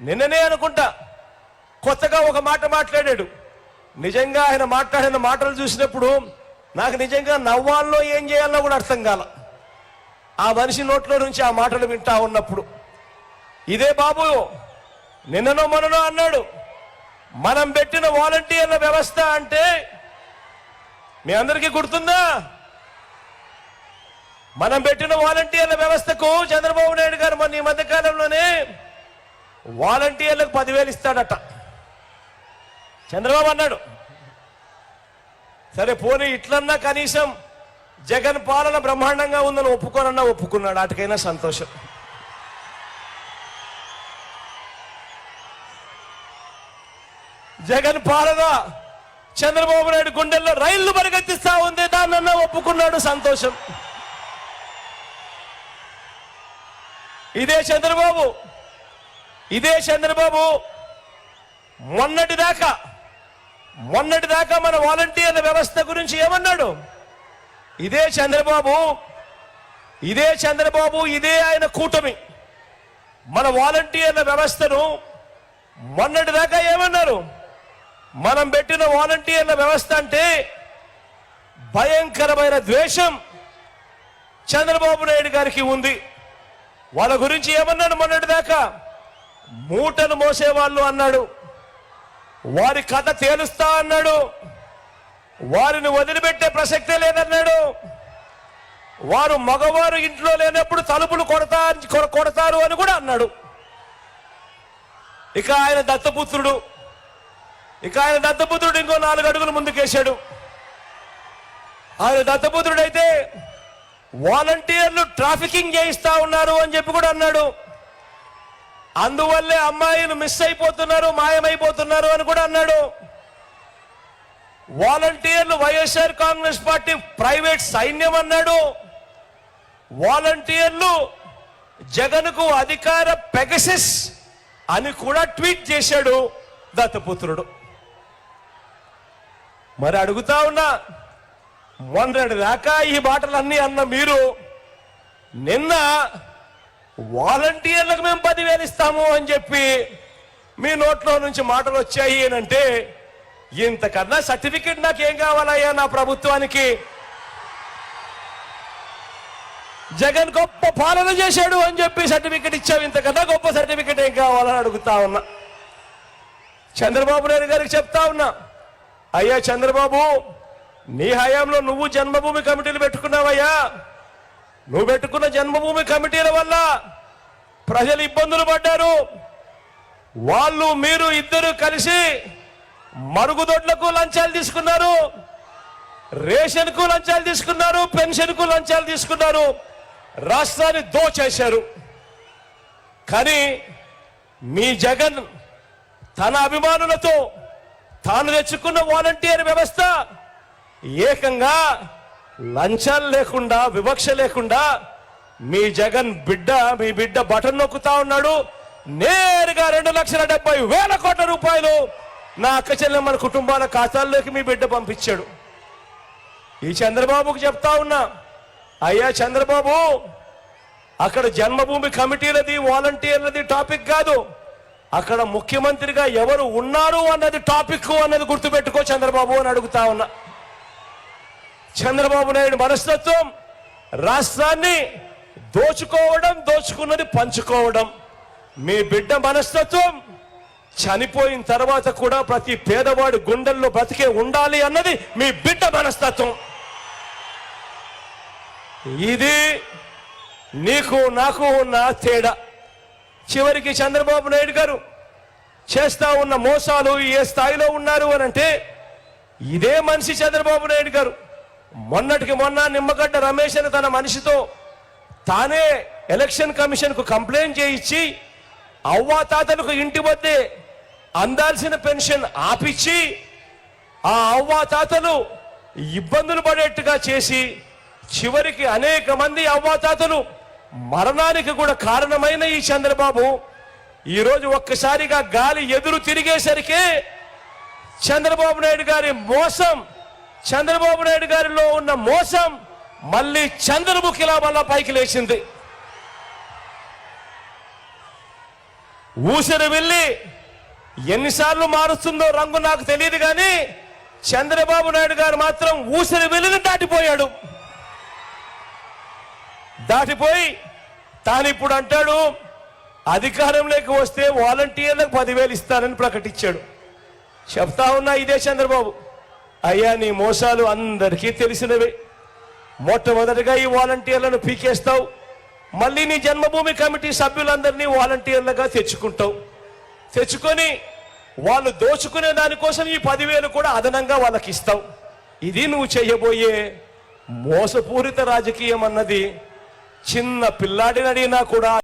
నిన్ననే అనుకుంటా. కొత్తగా ఒక మాట మాట్లాడాడు. నిజంగా ఆయన మాట్లాడిన మాటలు చూసినప్పుడు నాకు నిజంగా నవ్వాల్లో ఏం చేయాలో కూడా అర్థం కాల. ఆ మనిషి నోట్లో నుంచి ఆ మాటలు వింటా ఉన్నప్పుడు. ఇదే బాబు నిన్ననో మననో అన్నాడు. మనం పెట్టిన వాలంటీర్ల వ్యవస్థ అంటే మీ అందరికీ గుర్తుందా? మనం పెట్టిన వాలంటీర్ల వ్యవస్థకు చంద్రబాబు నాయుడు గారు మన ఈ మధ్యకాలంలోనే వాలంటీర్లకు పదివేలు ఇస్తాడట. చంద్రబాబు అన్నాడు సరే పోనీ ఇట్లన్నా కనీసం జగన్ పాలన బ్రహ్మాండంగా ఉందని ఒప్పుకోనన్నా ఒప్పుకున్నాడు వాటికైనా సంతోషం. జగన్ పాలన చంద్రబాబు నాయుడు గుండెల్లో రైళ్ళు పరిగెత్తిస్తా ఉంది దాన్నన్నా ఒప్పుకున్నాడు సంతోషం. ఇదే చంద్రబాబు ఇదే చంద్రబాబు. మొన్నటిదాకా మొన్నటిదాకా మొన్నటి దాకా మన వాలంటీర్ల వ్యవస్థ గురించి ఏమన్నాడు? ఇదే చంద్రబాబు ఇదే చంద్రబాబు ఇదే ఆయన కూటమి. మన వాలంటీర్ల వ్యవస్థను మొన్నటి దాకా ఏమన్నారు? మనం పెట్టిన వాలంటీర్ల వ్యవస్థ అంటే భయంకరమైన ద్వేషం చంద్రబాబు నాయుడు గారికి ఉంది. వాళ్ళ గురించి ఏమన్నాడు మొన్నటి దాకా మూటను మోసేవాళ్ళు అన్నాడు. వారి కథ తేలుస్తా అన్నాడు. వారిని వదిలిపెట్టే ప్రసక్తే లేదన్నాడు. వారు మగవారు ఇంట్లో లేనప్పుడు తలుపులు కొడతా కొ- కొడతారు అని కూడా అన్నాడు. ఇక ఆయన దత్తపుత్రుడు ఇక ఆయన దత్తపుత్రుడు ఇంకో నాలుగు అడుగులు ముందుకేశాడు. ఆయన దత్తపుత్రుడైతే వాలంటీర్లు ట్రాఫికింగ్ చేయిస్తా ఉన్నారు అని చెప్పి కూడా అన్నాడు. అందువల్లే అమ్మాయిలు మిస్ అయిపోతున్నారు మాయమైపోతున్నారు అని కూడా అన్నాడు. వాలంటీర్లు వైఎస్ఆర్ కాంగ్రెస్ పార్టీ ప్రైవేట్ సైన్యం అన్నాడు. వాలంటీర్లు జగన్కు అధికార పెగసిస్ అని కూడా ట్వీట్ చేశాడు దత్తపుత్రుడు. మరి అడుగుతా ఉన్నా మొన్నటి దాకా ఈ మాటలన్నీ అన్న మీరు నిన్న వాలంటీర్లకు మేము పదివేలు ఇస్తాము అని చెప్పి మీ నోట్లో నుంచి మాటలు వచ్చాయి అంటే ఇంతకన్నా సర్టిఫికెట్ నాకేం కావాలయ్యా నా ప్రభుత్వానికి? జగన్ గొప్ప పాలన చేశాడు అని చెప్పి సర్టిఫికెట్ ఇచ్చావు ఇంతకన్నా గొప్ప సర్టిఫికెట్ ఏం కావాలని అడుగుతా ఉన్నా. చంద్రబాబు నాయుడు గారికి చెప్తా ఉన్నా అయ్యా చంద్రబాబు నీ హయాంలో నువ్వు జన్మభూమి కమిటీలు పెట్టుకున్నావయ్యా. నువ్వు పెట్టుకున్న జన్మభూమి కమిటీల వల్ల ప్రజలు ఇబ్బందులు పడ్డారు. వాళ్ళు మీరు ఇద్దరు కలిసి మరుగుదొడ్లకు లంచాలు తీసుకున్నారు. రేషన్కు లంచాలు తీసుకున్నారు. పెన్షన్కు లంచాలు తీసుకున్నారు. రాష్ట్రాన్ని దోచేశారు. కానీ మీ జగన్ తన అభిమానులతో తాను తెచ్చుకున్న వాలంటీర్ వ్యవస్థ ఏకంగా లంచాలు లేకుండా వివక్ష లేకుండా మీ జగన్ బిడ్డ మీ బిడ్డ బటన్ నొక్కుతా ఉన్నాడు. నేరుగా రెండు లక్షల డెబ్బై వేల కోట్ల రూపాయలు నా అక్క చెల్లెమ్మల కుటుంబాల ఖాతాల్లోకి మీ బిడ్డ పంపించాడు. ఈ చంద్రబాబుకు చెప్తా ఉన్నా అయ్యా చంద్రబాబు అక్కడ జన్మభూమి కమిటీలది వాలంటీర్లది టాపిక్ కాదు. అక్కడ ముఖ్యమంత్రిగా ఎవరు ఉన్నారు అన్నది టాపిక్ అన్నది గుర్తుపెట్టుకో చంద్రబాబు అని అడుగుతా ఉన్నా. చంద్రబాబు నాయుడు మనస్తత్వం రాష్ట్రాన్ని దోచుకోవడం దోచుకున్నది పంచుకోవడం. మీ బిడ్డ మనస్తత్వం చనిపోయిన తర్వాత కూడా ప్రతి పేదవాడు గుండెల్లో బ్రతికే ఉండాలి అన్నది మీ బిడ్డ మనస్తత్వం. ఇది నీకు నాకు ఉన్న తేడా. చివరికి చంద్రబాబు నాయుడు గారు చేస్తా ఉన్న మోసాలు ఏ స్థాయిలో ఉన్నారు అని అంటే ఇదే మనిషి చంద్రబాబు నాయుడు గారు. మొన్నటికి మొన్న నిమ్మగడ్డ రమేష్ అని తన మనిషితో తానే ఎలక్షన్ కమిషన్కు కంప్లైంట్ చేయించి అవ్వాతాతలకు ఇంటి వద్దే అందాల్సిన పెన్షన్ ఆపిచ్చి ఆ అవ్వాతాతలు ఇబ్బందులు పడేట్టుగా చేసి చివరికి అనేక మంది అవ్వాతాతలు మరణానికి కూడా కారణమైన ఈ చంద్రబాబు ఈరోజు ఒక్కసారిగా గాలి ఎదురు తిరిగేసరికి చంద్రబాబు నాయుడు గారి మోసం చంద్రబాబు నాయుడు గారిలో ఉన్న మోసం మళ్ళీ చంద్రముఖిలా మళ్ళా పైకి లేచింది. ఊసరి వెళ్ళి ఎన్నిసార్లు మారుస్తుందో రంగు నాకు తెలియదు కానీ చంద్రబాబు నాయుడు గారు మాత్రం ఊసరి వెళ్ళిని దాటిపోయాడు. దాటిపోయి తాను ఇప్పుడు అంటాడు అధికారంలోకి వస్తే వాలంటీర్లకు పదివేలు ఇస్తానని ప్రకటించాడు. చెప్తా ఉన్నా ఇదే చంద్రబాబు. అయ్యా నీ మోసాలు అందరికీ తెలిసినవే. మొట్టమొదటిగా ఈ వాలంటీర్లను పీకేస్తావు. మళ్ళీ నీ జన్మభూమి కమిటీ సభ్యులందరినీ వాలంటీర్లుగా తెచ్చుకుంటావు. తెచ్చుకొని వాళ్ళు దోచుకునే దానికోసం ఈ పదివేలు కూడా అదనంగా వాళ్ళకి ఇస్తావు ఇది నువ్వు చేయబోయే మోసపూరిత రాజకీయం అన్నది చిన్న పిల్లాడిని అడిగినా కూడా